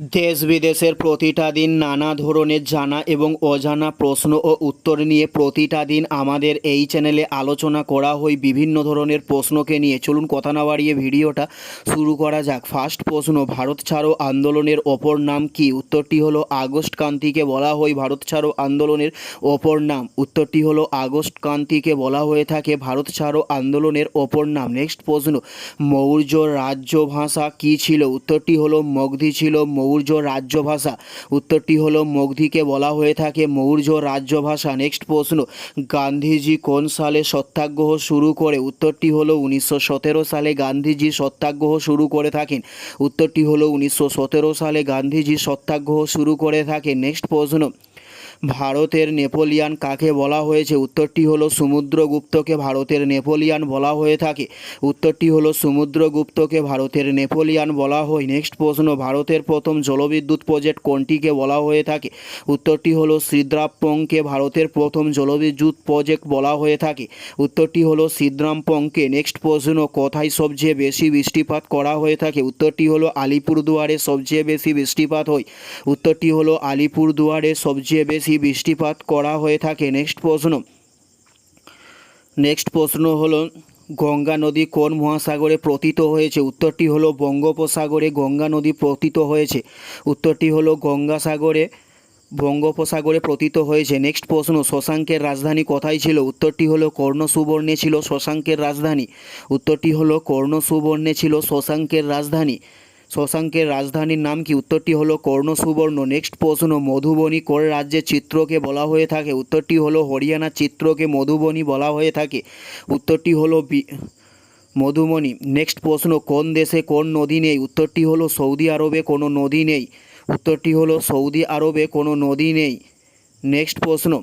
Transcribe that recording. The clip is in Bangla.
দেশ বিদেশের প্রতিটা দিন নানা ধরনের জানা এবং অজানা প্রশ্ন ও উত্তর নিয়ে প্রতিটা দিন আমাদের এই চ্যানেলে আলোচনা করা হয় বিভিন্ন ধরনের প্রশ্নকে নিয়ে। চলুন কথা না বাড়িয়ে ভিডিওটা শুরু করা যাক। ফার্স্ট প্রশ্ন, ভারত ছাড়ো আন্দোলনের অপর নাম কি? উত্তরটি হলো আগস্ট ক্রান্তিকে বলা হয় ভারত ছাড়ো আন্দোলনের অপর নাম। উত্তরটি হলো আগস্ট ক্রান্তিকে বলা হয়ে থাকে ভারত ছাড়ো আন্দোলনের অপর নাম। নেক্সট প্রশ্ন, মৌর্য রাজ্য ভাষা কি ছিল? উত্তরটি হলো মগধি ছিল মৌর্য রাজ্য ভাষা উত্তরটি হলো, মগধিকে বলা হয়ে থাকে মৌর্য রাজ্য ভাষা নেক্সট প্রশ্ন, গান্ধীজি কোন সালে সত্যাগ্রহ শুরু করে? উত্তরটি হলো, উনিশশো সতেরো সালে গান্ধীজি সত্যাগ্রহ শুরু করে থাকেন। উত্তরটি হলো, উনিশশো সতেরো সালে গান্ধীজি সত্যাগ্রহ শুরু করে থাকেন। নেক্সট প্রশ্ন ভারতের নেপোলিয়ান কাকে বলা হয়েছে? উত্তরটি হলো সমুদ্রগুপ্তকে ভারতের নেপোলিয়ান বলা হয়ে থাকে। উত্তরটি হলো সমুদ্রগুপ্তকে ভারতের নেপোলিয়ান বলা হয়। নেক্সট প্রশ্ন, ভারতের প্রথম জলবিদ্যুৎ প্রজেক্ট কোনটিকে বলা হয়ে থাকে? উত্তরটি হলো সিদ্রাপংকে ভারতের প্রথম জলবিদ্যুৎ প্রজেক্ট বলা হয়ে থাকে। উত্তরটি হলো সিদ্রামপংকে। নেক্সট প্রশ্ন, কোথায় সবচেয়ে বেশি বৃষ্টিপাত করা হয়ে থাকে? উত্তরটি হলো আলিপুরদুয়ারে সবচেয়ে বেশি বৃষ্টিপাত হয়। উত্তরটি হলো আলিপুরদুয়ারে সবচেয়ে বেশি বৃষ্টিপাত করা হয়ে থাকে। নেক্সট প্রশ্ন। নেক্সট প্রশ্ন হলো, গঙ্গা নদী কোন মহাসাগরে পতিত হয়েছে? উত্তরটি হলো, বঙ্গোপসাগরে গঙ্গা নদী পতিত হয়েছে। উত্তরটি হলো, গঙ্গাসাগরে বঙ্গোপসাগরে পতিত হয়েছে। নেক্সট প্রশ্ন, শশাঙ্কের রাজধানী কোথায় ছিল? উত্তরটি হলো কর্ণ সুবর্ণে ছিল শশাঙ্কের রাজধানী। উত্তরটি হলো কর্ণ সুবর্ণে ছিল শশাঙ্কের রাজধানী। শশাঙ্কের রাজধানীর নাম কি? উত্তরটি হলো কর্ণ সুবর্ণ নেক্সট প্রশ্ন, মধুবনী কোন রাজ্যের চিত্রকে বলা হয়ে থাকে? উত্তরটি হলো হরিয়ানার চিত্রকে মধুবনী বলা হয়ে থাকে। উত্তরটি হলো বি- মধুমণি নেক্সট প্রশ্ন, কোন দেশে কোন নদী নেই? উত্তরটি হলো সৌদি আরবে কোনো নদী নেই। উত্তরটি হলো সৌদি আরবে কোনো নদী নেই। নেক্সট প্রশ্ন